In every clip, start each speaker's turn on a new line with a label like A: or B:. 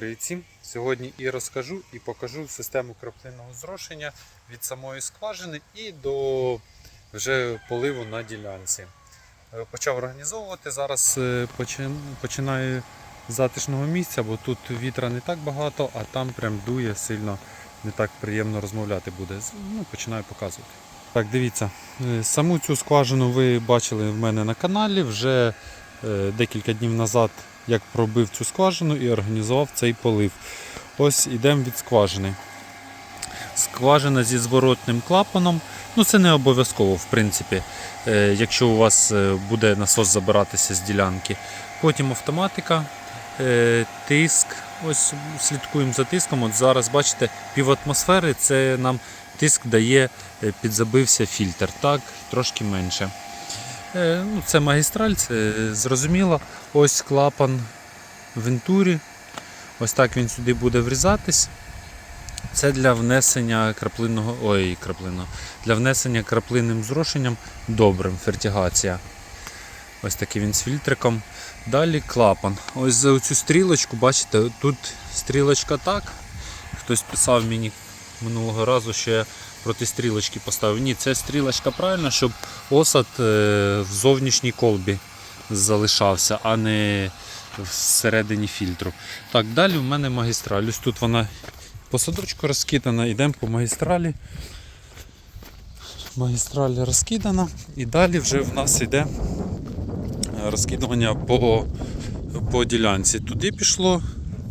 A: Привіт! Сьогодні і розкажу і покажу систему краплинного зрошення від самої скважини і до вже поливу на ділянці. Е, Почав організовувати. Зараз е, починаю з затишного місця, бо тут вітра не так багато, а там прям дує сильно, не так приємно розмовляти буде. Ну, починаю показувати. Так, дивіться, е, саму цю скважину ви бачили в мене на каналі вже декілька днів назад як пробив цю скважину і організував цей полив. Ось йдемо від скважини. Скважина зі зворотним клапаном. Ну це не обов'язково, в принципі, е, якщо у вас е, буде насос забиратися з ділянки. Потім автоматика, е, тиск. Ось слідкуємо за тиском. От зараз бачите, пів атмосфери це нам тиск дає, е, підзабився фільтр. Так, трошки менше. Е, Ну, це магістраль, це зрозуміло. Ось клапан вентурі. Ось так він сюди буде врізатись. Це для внесення краплинного, ой, краплинного, для внесення краплинним зрошенням добрим, фертигація. Ось такий він з фільтриком. Далі клапан. Ось за цю стрілочку, бачите, тут стрілочка так. Хтось писав мені минулого разу, я проти стрілочки поставив. Ні, це стрілочка правильно, щоб осад е, в зовнішній колбі залишався, а не всередині фільтру. Так, далі в мене магістраль. Ось тут вона по садочку розкидана, йдемо по магістралі. Магістраль розкидана і далі вже в нас йде розкидування по, по ділянці. Туди пішло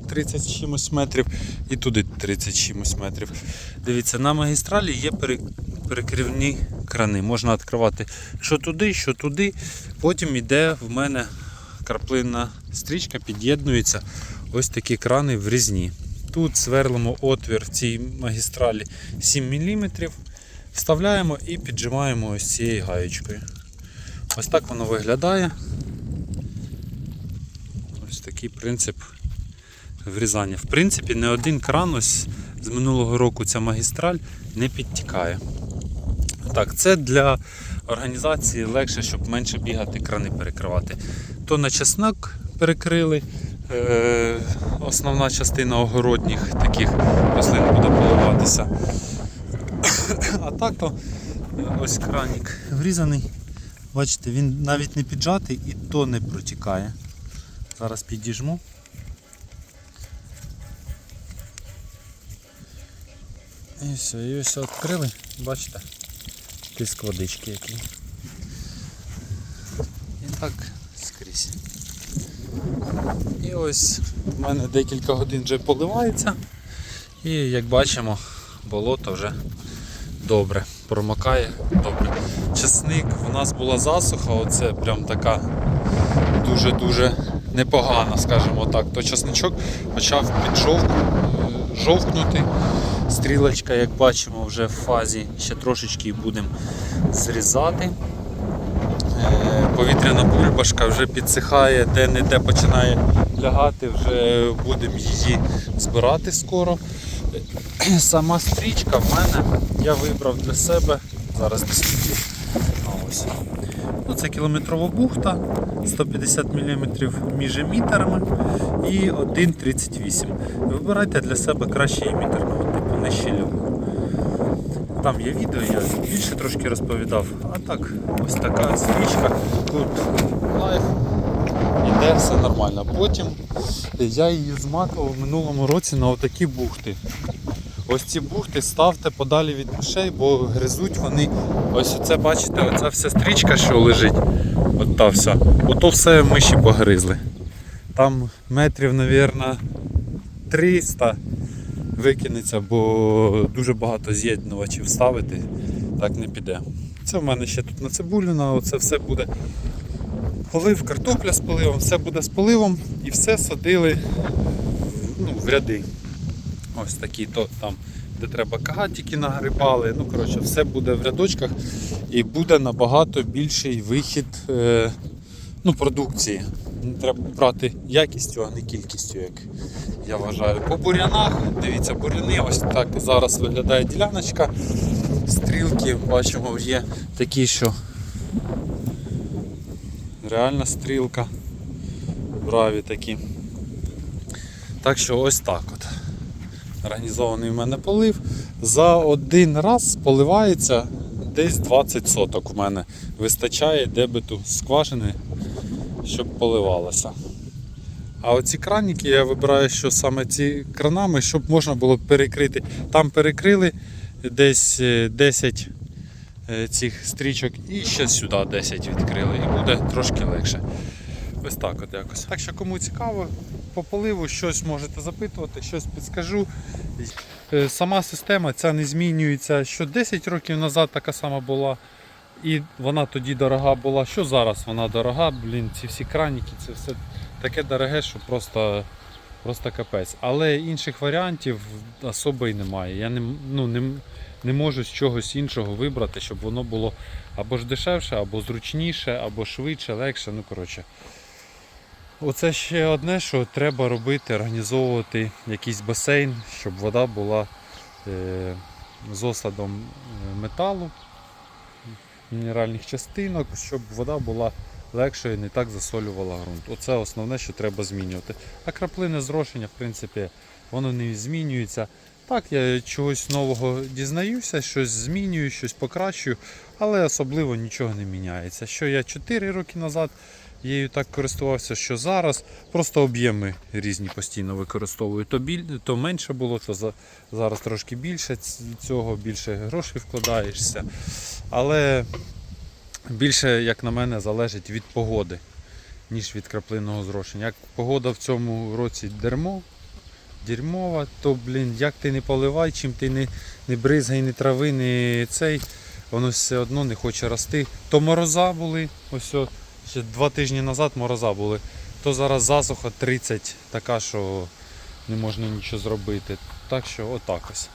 A: 30 чимось метрів і туди 30 чимось метрів. Дивіться, на магістралі є перекривні крани. Можна відкривати що туди, що туди. Потім йде в мене краплинна стрічка, під'єднується ось такі крани врізні. Тут сверлимо отвір в цій магістралі 7 мм, вставляємо і піджимаємо ось цією гаєчкою. Ось так воно виглядає. Ось такий принцип врізання. В принципі, не один кран ось з минулого року ця магістраль не підтікає. Так, це для організації легше, щоб менше бігати, крани перекривати. То на чеснок перекрили. Е, основна частина огородніх таких рослин буде поливатися. А так то е, ось кранік врізаний. Бачите, він навіть не піджатий і то не протікає. Зараз підіжму. І все, і ось відкрили, бачите, тиск водички який. І так скрізь. І ось в мене декілька годин вже поливається. І як бачимо, болото вже добре, промокає добре. Часник, в нас була засуха, оце прям така дуже-дуже непогана, скажімо так. То часничок почав піджовк, е. Стрілочка, як бачимо, вже в фазі ще трошечки будемо зрізати. Е, Повітряна бульбашка вже підсихає, де-не-де починає лягати, вже будемо її збирати скоро. Сама стрічка в мене я вибрав для себе. Зараз. Ось. Ну, це кілометрова бухта, 150 мм між емітерами і 1,38. Вибирайте для себе кращий емітер, ну, типу не щільову. Там є відео, я більше трошки розповідав. А так, ось така стрічка. Тут лайф. Іде все нормально. Потім я її зматував в минулому році на отакі бухти. Ось ці бухти ставте подалі від мишей, бо гризуть вони. Ось оце бачите, оця вся стрічка, що лежить. От та вся. Ото все миші погризли. Там метрів, мабуть, 300 викинеться, бо дуже багато з'єднувачів ставити, так не піде. Це в мене ще тут на цибуліна, оце все буде полив, картопля з поливом, все буде з поливом і все садили ну, в ряди. Ось такі, то там, де треба кагатики нагрибали. Ну, коротше, все буде в рядочках і буде набагато більший вихід е, ну, продукції. Треба брати якістю, а не кількістю, як я вважаю. По бурянах, дивіться, буряни, ось так зараз виглядає діляночка. Стрілки, бачимо, є такі, що реальна стрілка. Браві такі. Так що ось так от. Організований в мене полив. За один раз поливається десь 20 соток в мене. Вистачає дебету скважини, щоб поливалося. А оці краніки я вибираю, що саме ці кранами, щоб можна було перекрити. Там перекрили десь е, 10 е, цих стрічок і ще сюди 10 відкрили. І буде трошки легше. Ось так от якось. Так що кому цікаво, по поливу щось можете запитувати, щось підскажу. Е, Сама система ця не змінюється. Що 10 років назад така сама була. І вона тоді дорога була. Що зараз вона дорога? Блін, ці всі краніки, це все таке дороге, що просто, просто капець. Але інших варіантів особо і немає. Я не, ну, не, не можу з чогось іншого вибрати, щоб воно було або ж дешевше, або зручніше, або швидше, легше. Ну, коротше. Оце ще одне, що треба робити, організовувати якийсь басейн, щоб вода була е, з осадом е, металу, мінеральних частинок, щоб вода була легшою і не так засолювала ґрунт. Оце основне, що треба змінювати. А краплине зрошення, в принципі, воно не змінюється. Так, я чогось нового дізнаюся, щось змінюю, щось покращую, але особливо нічого не міняється. Що я 4 роки назад Єю так користувався, що зараз просто об'єми різні постійно використовую. То, біль, то менше було, то за, зараз трошки більше цього, більше грошей вкладаєшся. Але більше, як на мене, залежить від погоди, ніж від краплинного зрошення. Як погода в цьому році дерьмо, дерьмова, то блін, як ти не поливай, чим ти не, не бризгай, не трави, не цей, воно все одно не хоче рости. То мороза були, ось ще два тижні назад мороза були, то зараз засуха 30, така, що не можна нічого зробити. Так що отак ось.